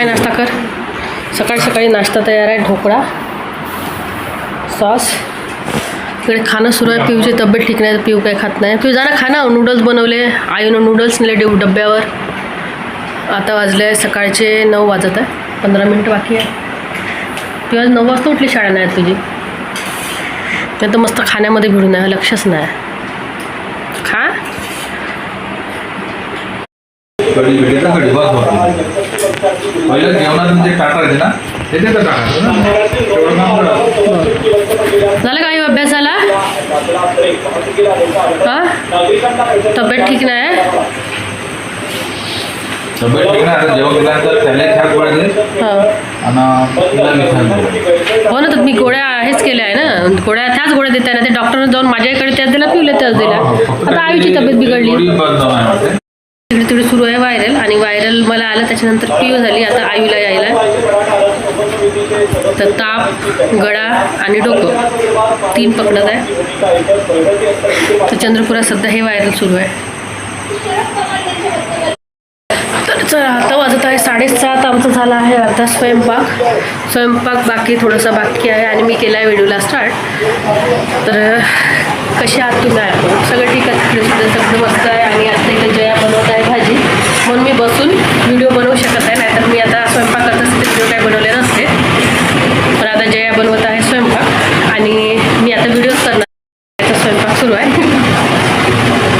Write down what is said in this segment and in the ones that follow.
काय नाश्ता कर? सकाळी सकाळी नाश्ता तयार आहे ढोकळा सॉस. इकडे खाणं सुरू आहे पिऊची तब्येत ठीक नाही पिऊ काय खात नाही. पिऊ जाणं खाना नूडल्स बनवले. आईनं नूडल्स नेले डेव डब्यावर. आता वाजले सकाळचे नऊ वाजत आहे पंधरा मिनटं बाकी आहे. पिऊ आज नऊ वाजता उठली शाळा नाही तुझी? नाही तर मस्त खाण्यामध्ये भिडून आहे लक्षच नाही. खा. कढी भेटेल ना कढी बघ बघ पहिलं जेवणात म्हणजे टाकायचे ना? त्याच्यात टाकायचं ना तेवढं काम करा. झालं काही अभ्यास झाला हा? तब्येत ठीक नाही तब्येत ठीक नाही आता जेवण केल्यानंतर त्याला छान पडायचे हा. आणि तिला हो ना तर मी गोळ्या हेच केल्या आहे ना. गोळ्या त्याच गोळ्या देत आहे ना ते डॉक्टरने जाऊन माझ्याकडे त्याच दिला पिवल्या त्याच दिल्या. आता आईची तब्येत बिघडली. तिकडे सुरू आहे व्हायरल आणि व्हायरल मला आलं त्याच्यानंतर पिऊ झाली. आता आईला यायला. तर ताप गळा आणि डोकं तीन पकडत आहे. तर चंद्रपुरात सध्या हे व्हायरल सुरू आहे. तर चला आता वाजत आहे साडेसात. आमचा झाला आहे अर्धा स्वयंपाक. स्वयंपाक बाकी थोडासा बाकी आहे आणि मी केला आहे व्हिडिओला स्टार्ट. तर कसे आत तुम्ही? आहे सगळं ठीक आहे? तिकडे सुद्धा सगळं मस्त आहे आणि आता इकडे जया बनवत आहे. भाजी म्हणून मी बसून व्हिडिओ बनवू शकत आहे नाहीतर मी आता स्वयंपाक करत असते व्हिडिओ काय बनवले नसते. पण आता जया बनवत आहे स्वयंपाक आणि मी आता व्हिडिओज करणार त्याचा स्वयंपाक सुरू आहे.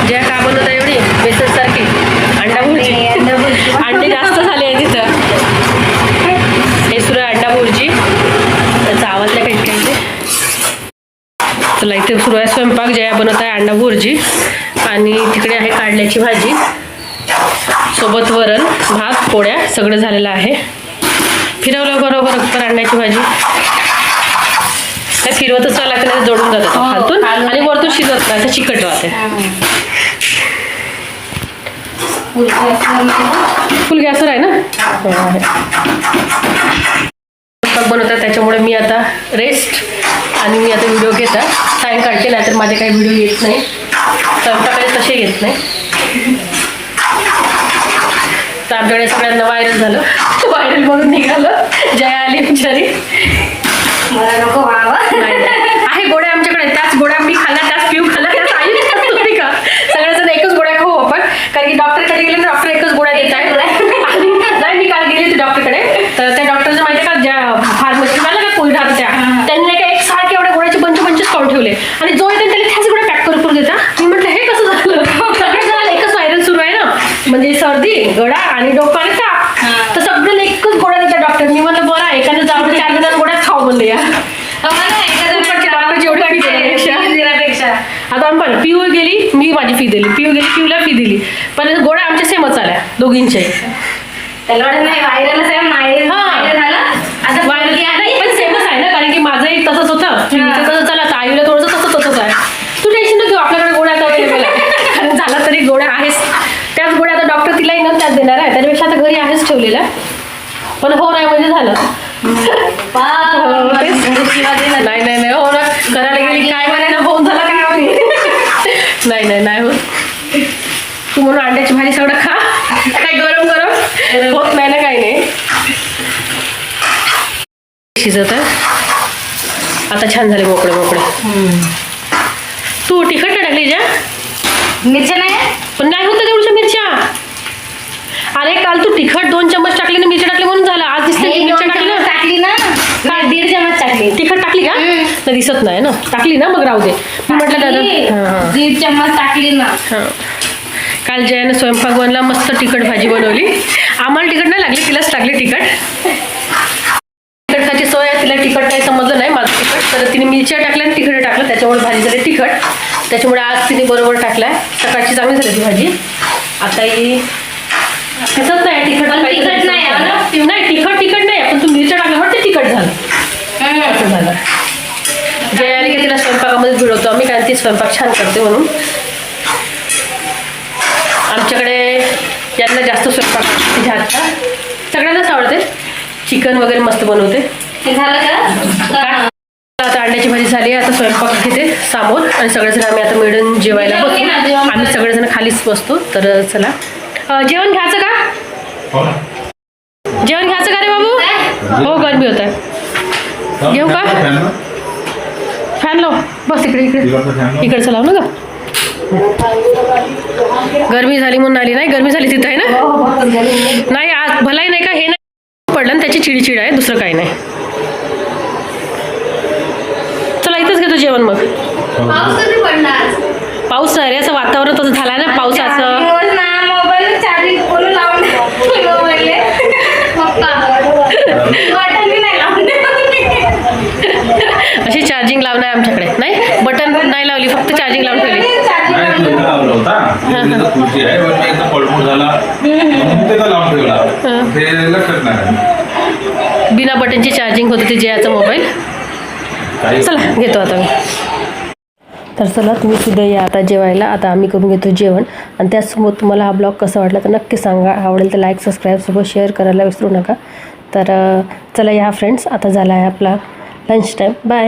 जया का बनवत आहे एवढी बेसनसारखी अंडा भुर्जी. अंडे जास्त झाले आहे तिथं. हे सुरू आहे अंडा भुर्जी. त्याचा आवाज नाही काही काही चला इथे सुरू आहे स्वयंपाक. जया बनवत आहे अंडा भुर्जी. आणि तिकडे आहे काढल्याची भाजी. सोबत वरण भात पोळ्या सगळं झालेलं आहे. फिरवलं बरोबर पर अंड्याची भाजी. काय फिरवतच चालला की नाही जोडून जातात खालतून आणि वरतून शिजत नाही असं चिकट राहते फुल गॅसवर आहे ना? हो, बनवतात त्याच्यामुळे मी आता रेस्ट आणि मी आता व्हिडिओ घेतात. टाईम काढते नाही तर माझे काही व्हिडिओ येत नाही. स्वयंपाकाचे तसे येत नाही. तर आमच्याकडे सगळ्यांना व्हायरल झालं. व्हायरल म्हणून निघालं. जया आली बिचारी. मला नको व्हावं. आहे गोळ्या आमच्याकडे. त्याच गोळ्या मी खाल्ल्या त्याच पिऊ खाल्ल्या त्याच आई तुम्ही का सगळेजण एकच गोळ्या खाऊ आपण. कारण की डॉक्टरकडे गेले ना डॉक्टर एकच गोळ्या देत आहे नाही मी काल गेली होती डॉक्टरकडे तर त्या डॉक्टरचं माहिती का? ज्या फार्मसी मला का कोविड त्या. त्यांनी नाही का एक सारखे एवढ्या गोळ्याचे पंच पंचवीस काढून ठेवले. आणि जो येते त्याला त्याच गोळ्या पॅक करून करून देता मी म्हटलं हे कसं झालं सगळं झालं एकच व्हायरल सुरू आहे ना गळा आणि डोकं आणि ताप तर सगळ्यांना एकच गोळ्या देतात डॉक्टर मी म्हटलं बरं आहे एखाद्या जाऊन चार जणांना गोळ्या खाऊ म्हणले या. देण्यापेक्षा. आता आम्ही पण पिऊ गेली मी माझी फी दिली. पिऊ गेली पिऊला फी दिली. पण गोळ्या आमच्या सेमच आल्या दोघींच्या त्याला वाटत नाही व्हायरल हा. आता पण सेमच आहे ना कारण की माझंही तसंच होतं. न त्याच देणार आहे. त्याच्यापेक्षा आता घरी आहेच ठेवलेल्या पण हो नाही म्हणजे झालं. नाही नाही नाही हो ना. करायला गेली काय म्हणे होऊन झालं काय म्हणे. नाही नाही नाही होत. तू म्हणून अंड्याची भाजी सगळं खा. काय गरम गरम? होत नाही ना काही नाही. शिजत आता छान झाले मोकळे मोकळे. तू तिखट टाकली ज्या मिरच्या नाही? पण नाही होतं तेवढ्या मिरच्या. अरे काल तू तिखट दोन चम्मच टाकले ना मिरच्या टाकली म्हणून झालं. आज दिसते दोन टाकली ना? टाकली ना. काय दीड चमच टाकली. तिखट टाकली का. नाही दिसत नाही ना. टाकली ना मग राहू दे. मी म्हटलं. दादा. दीड चम्मच टाकली ना. काल जयानं स्वयंपाक बनला मस्त तिखट भाजी बनवली. आम्हाला तिखट नाही लागली तिलाच टाकली तिखट. तिखट खायची सवय आहे तिला तिखट काही समजलं नाही माझं तिखट. तर तिने मिरच्या टाकल्या आणि तिखट टाकलं. त्याच्यामुळे भाजी झाली तिखट. त्याच्यामुळे आज तिने बरोबर टाकलाय. सकाळची चांगली झाली ती भाजी. आता ही दिसत नाही तिखट तिखट नाही? ती- नाही तिखट तिखट नाही पण तू मिरच्या टाकल्यावर ते तिखट झालं. असं झालं. जय आली की तिला स्वयंपाकामध्ये भिडवतो आम्ही कारण ती स्वयंपाक छान करते म्हणून. आमच्याकडे यांना जास्त स्वयंपाक हातचा सगळ्यांनाच आवडते. चिकन वगैरे मस्त बनवते. हे झालं का? आता अंड्याची भाजी झाली आता स्वयंपाक घेते समोर आणि सगळेजण आम्ही आता मिळून जेवायला बसतो आम्ही सगळेजण खालीच बसतो. तर चला. जेवण घ्यायचं का? हो ना. जेवण घ्यायचं का हो. गरमी होत आहे. हा, घेऊ का? फॅन लाव. बस इकडे इकडे. तिकडचा फॅन लाव. इकडचं लाव ना ग. गरमी झाली म्हणून आली नाही. गरमी झाली तिथं आहे ना? नाही आज भलाई नाही का? हे नाही. पडलं ना त्याची चिडचिड आहे. दुसरं काही नाही. चला इथंच घेतो जेवण मग. पाऊस पाऊस नाही रे. असं वातावरण तसं झालं आहे ना पावसाचं पप्पा. लावून अशी चार्जिंग लावणं आहे आमच्याकडे. नाही बटन नाही लावली फक्त चार्जिंग लावून ठेवली. लावला. होता. आहे, पण पडपूर झाला. लावून. ते लक्षात नाही. बिना बटनची चार्जिंग होती ती जयाचा मोबाईल चला घेतो आता मी. तर चला तुम्ही सुद्धा या आता जेवायला. आता आम्ही करून घेतो जेवण. आणि त्याचसोबत तुम्हाला हा ब्लॉग कसा वाटला तर नक्की सांगा. आवडेल तर लाईक सबस्क्राईबसोबत शेअर करायला विसरू नका. तर चला या फ्रेंड्स आता झाला आहे आपला लंच टाईम बाय